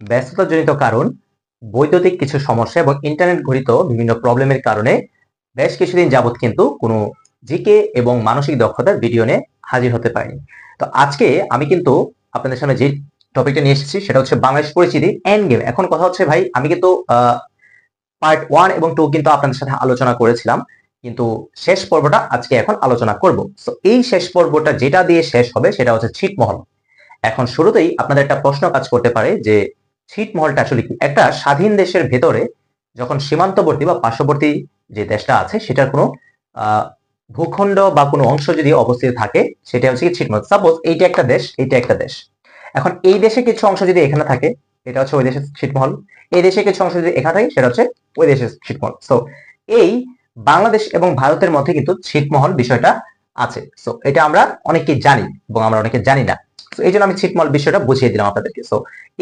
ব্যস্ততাজনিত কারণ, বৈদ্যুতিক কিছু সমস্যা এবং ইন্টারনেট ঘটিত বিভিন্ন প্রবলেমের কারণে বেশ কিছুদিন যাবৎ কিন্তু কোনো জিকে এবং মানসিক দক্ষতার ভিডিও নিয়ে হাজির হতে পারিনি। তো আজকে আমি কিন্তু আপনাদের সামনে যে টপিকটা নিয়ে এসেছি, সেটা হচ্ছে বাংলাদেশ পরিচিতি এন্ড গেম এখন কথা হচ্ছে ভাই, আমি কিন্তু পার্ট ওয়ান এবং টু কিন্তু আপনাদের সাথে আলোচনা করেছিলাম, কিন্তু শেষ পর্বটা আজকে এখন আলোচনা করব। তো এই শেষ পর্বটা যেটা দিয়ে শেষ হবে, সেটা হচ্ছে ছিটমহল। এখন শুরুতেই আপনাদের একটা প্রশ্ন কাজ করতে পারে যে ছিটমহলটা আসলে কি? একটা স্বাধীন দেশের ভেতরে যখন সীমান্তবর্তী বা পার্শ্ববর্তী যে দেশটা আছে, সেটার কোনো ভূখণ্ড বা কোনো অংশ যদি অবস্থিত থাকে, সেটা হচ্ছে ছিটমহল সাপোজ এইটা একটা দেশ, এইটা একটা দেশ। এখন এই দেশে কিছু অংশ যদি এখানে থাকে, এটা হচ্ছে ওই দেশের ছিটমহল এই দেশে কিছু অংশ যদি এখানে থাকে, সেটা হচ্ছে ওই দেশের ছিটমহল সো এই বাংলাদেশ এবং ভারতের মধ্যে কিন্তু ছিটমহল বিষয়টা আছে। সো এটা আমরা অনেকেই জানি এবং আমরা অনেকে জানি না। এই জন্য আমি ছিটমহল বিষয়টা বুঝিয়ে দিলাম আপনাদেরকে। সো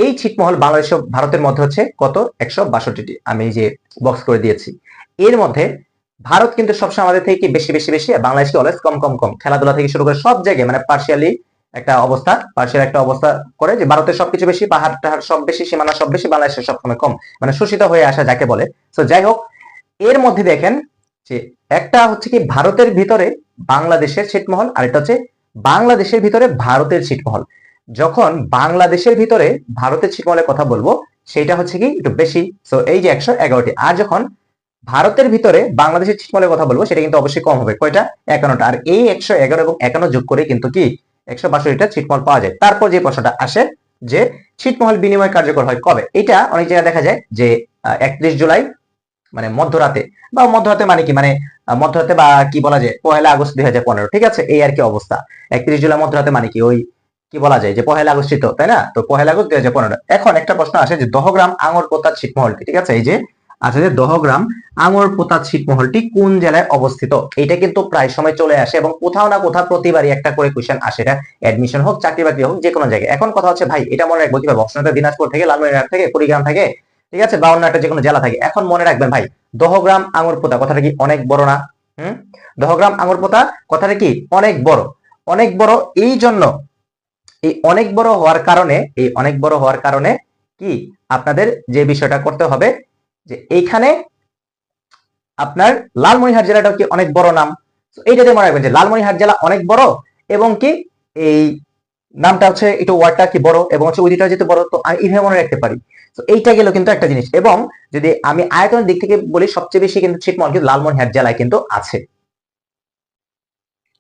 এই ছিটমহল বাংলাদেশ ভারতের মধ্যে হচ্ছে কত? একশো বাষট্টিটি, আমি যে বক্স করে দিয়েছি। এর মধ্যে ভারত কিন্তু সবসময় আমাদের থেকে বেশি বেশি বেশি বাংলাদেশকে অলওয়েজ কম কম কম। খেলাধুলা থেকে শুরু করে সব জায়গায় মানে পার্শিয়ালি একটা অবস্থা পার্শিয়াল একটা অবস্থা করে যে ভারতের সবকিছু বেশি, পাহাড় টাহাড় সব বেশি, সীমানা সব বেশি বাংলাদেশের সবসময় কম মানে শোষিত হয়ে আসা যাকে বলে। তো যাই হোক, এর মধ্যে দেখেন যে একটা হচ্ছে কি ভারতের ভিতরে বাংলাদেশের ছিটমহল আর এটা হচ্ছে বাংলাদেশের ভিতরে ভারতের ছিটমহল। যখন বাংলাদেশের ভিতরে ভারতের ছিটমহলের কথা বলব সেটা হচ্ছে কি একটু বেশি। সো এই যে একশো এগারোটি। আর যখন ভারতের ভিতরে বাংলাদেশের ছিটমহলের কথা বলব, সেটা কিন্তু অবশ্যই কম হবে। কয়টা? একান্নটা। আর এই একশো এগারো এবং একান্ন যোগ করে কিন্তু কি একশো বাষট্টিটা ছিটমহল পাওয়া যায়। তারপর যে প্রশ্নটা আসে যে ছিটমহল বিনিময় কার্যকর হয় কবে? এটা অনেক জায়গায় দেখা যায় যে একত্রিশ জুলাই মানে মধ্যরাতে। বা মধ্যরাতে মানে কি? মানে মধ্যরাতে বা কি বলা যায়, পহেলা আগস্ট দুই হাজার পনেরো, ঠিক আছে? এই আর কি অবস্থা। একত্রিশ জুলাই মধ্যরাতে মানে কি ওই কি বলা যায় যে পহেলা আগস্ট তাই না? তো পহেলা আগস্ট দুই হাজার পনেরো। এখন একটা প্রশ্ন আসে যে দহগ্রাম আঙর পোতা ছিটমহলটি, ঠিক আছে? এই যে আছে যে দহগ্রাম আঙর পোতা ছিটমহলটি কোন জেলায় অবস্থিত? এটা কিন্তু প্রায় সময় চলে আসে এবং কোথাও না কোথাও প্রতিবারই একটা করে কোয়েশ্চেন আসে। এটা অ্যাডমিশন হোক, চাকরি বাকরি হোক, যে কোনো জায়গায়। এখন কথা হচ্ছে, ভাই, এটা মনে রাখব কীভাবে অপশনটা দিনাজপুর থেকে, লালমনিরহাট থেকে, কুড়িগ্রাম থেকে, ঠিক আছে? বা অন্য একটা যে কোনো জেলা থাকে। এখন মনে রাখবেন, ভাই দহগ্রাম আঙুর পোতা, কথাটা কি অনেক বড় না? হুম? দহগ্রাম আঙুর পোতা, কথাটা কি অনেক বড়? অনেক বড় এই জন্য, এই অনেক বড় হওয়ার কারণে, এই অনেক বড় হওয়ার কারণে কি আপনাদের যে বিষয়টা করতে হবে, যে এইখানে আপনার লালমনিরহাট জেলাটা কি অনেক বড় নাম? এইটাতে মনে রাখবেন যে লালমনিরহাট জেলা অনেক বড় এবং কি এই নামটা হচ্ছে একটু ওয়ার্ডটা কি বড় এবং হচ্ছে উদিটা যেহেতু বড়, তো আমি এইভাবে মনে রাখতে পারি। তো এইটা গেল কিন্তু একটা জিনিস এবং যদি আমি আয়তনের দিক থেকে বলি, সবচেয়ে বেশি কিন্তু ছিটমহল কিন্তু লালমনিরহাট জেলায় কিন্তু আছে।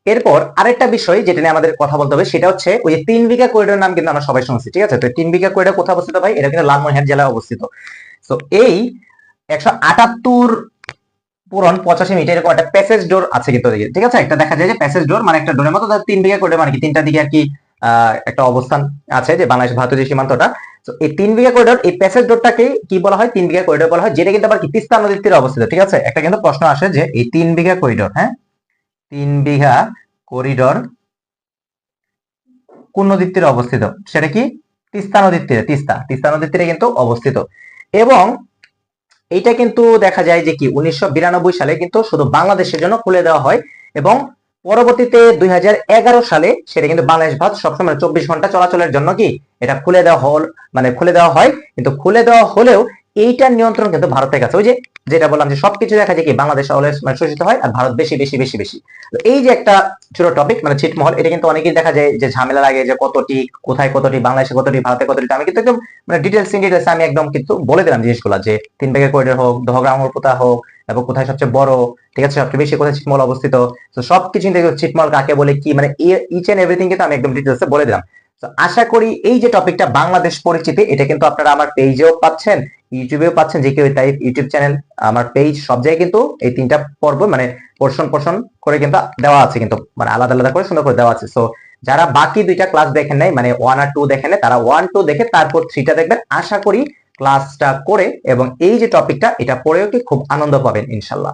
এরপর আরেকটা বিষয় যেটা নিয়ে আমাদের কথা বলতে হবে, সেটা হচ্ছে ওই যে তিন বিঘা করিডোর নাম কিন্তু আমরা সবাই শুনছি, ঠিক আছে? তো তিন বিঘা করিডোর কোথায় অবস্থিত ভাই? এটা কিন্তু লালমনিরহাট জেলায় অবস্থিত। তো এই একশো আটাত্তর পুরন পঁচাশি মিটার এরকম একটা প্যাসেজ ডোর আছে কিন্তু ঠিক আছে? একটা দেখা যায় যে প্যাসেজ ডোর মানে একটা ডোরের মতো তিন বিঘা করিডোর মানে কি? তিনটা দিকে আর কি একটা অবস্থান আছে যে বাংলাদেশ ভারতের যে সীমান্তটা। তো এই তিন বিঘা করিডোর এই প্যাসেজ ডোরটাকে কি বলা হয়? তিন বিঘা করিডোর বলা হয়, যেটা কিন্তু আবার কি তিস্তা নদীর তীরে অবস্থিত, ঠিক আছে? একটা কিন্তু প্রশ্ন আসে যে এই তিন বিঘা করিডোর হ্যাঁ? তিন বিঘা করিডোর কোন নদীর তীরে অবস্থিত? সেটা কি? তিস্তা নদীর তীরে, তিস্তা। তিস্তা নদীর তীরে কিন্তু অবস্থিত। এবং এইটা কিন্তু দেখা যায় যে কি, উনিশশো বিরানব্বই সালে কিন্তু শুধু বাংলাদেশের জন্য খুলে দেওয়া হয় এবং পরবর্তীতে দুই হাজার এগারো সালে সেটা কিন্তু বাংলাদেশ ভাত সবসময় চব্বিশ ঘণ্টা চলাচলের জন্য কি? এটা খুলে দেওয়া হল মানে খুলে দেওয়া হয়। কিন্তু খুলে দেওয়া হলেও এইটার নিয়ন্ত্রণ কিন্তু ভারতের কাছে। ওই যে যেটা বললাম যে সবকিছু দেখা যায় কি বাংলাদেশ অলওয়েজ মানে শোষিত হয় আর ভারত বেশি বেশি বেশি বেশি। এই যে একটা ছোট টপিক মানে ছিটমহল, এটা কিন্তু অনেকেই দেখা যায় যে ঝামেলা লাগে যে কতটি কোথায় কতটি বাংলাদেশে কতটি ভারতে কতটি আমি কিন্তু একদম মানে ডিটেলস ইন ডিটেলস আমি একদম কিন্তু বলে দিলাম জিনিসগুলো যে তিন ব্যাগের করিডোর হোক, দহগ্রাম পোতা হোক, এবং কোথায় সবচেয়ে বড়, ঠিক আছে, সবচেয়ে বেশি কোথায় ছিটমহল অবস্থিত। তো সবকিছু কিন্তু ছিটমহল কাকে বলে, কি মানে ইচ এন্ড এভরিথিং কিন্তু আমি একদম ডিটেলসে বলে দিলাম। তো আশা করি এই যে টপিকটা বাংলাদেশ পরিচিতি, এটা কিন্তু আপনারা আমার পেজেও পাচ্ছেন ইউটিউবেও পাচ্ছেন, যে কেউ তাই ইউটিউব চ্যানেল আমার পেজ সব জায়গায় কিন্তু এই তিনটা পর্ব মানে পোর্শন পোর্শন করে কিন্তু দেওয়া আছে কিন্তু মানে আলাদা আলাদা করে সুন্দর করে দেওয়া আছে। সো যারা বাকি দুইটা ক্লাস দেখেন নাই মানে ওয়ান আর টু দেখেন নাই, তারা ওয়ান টু দেখে তারপর থ্রিটা দেখবেন। আশা করি ক্লাসটা করে এবং এই যে টপিকটা এটা পড়েও কি খুব আনন্দ পাবেন, ইনশাল্লাহ।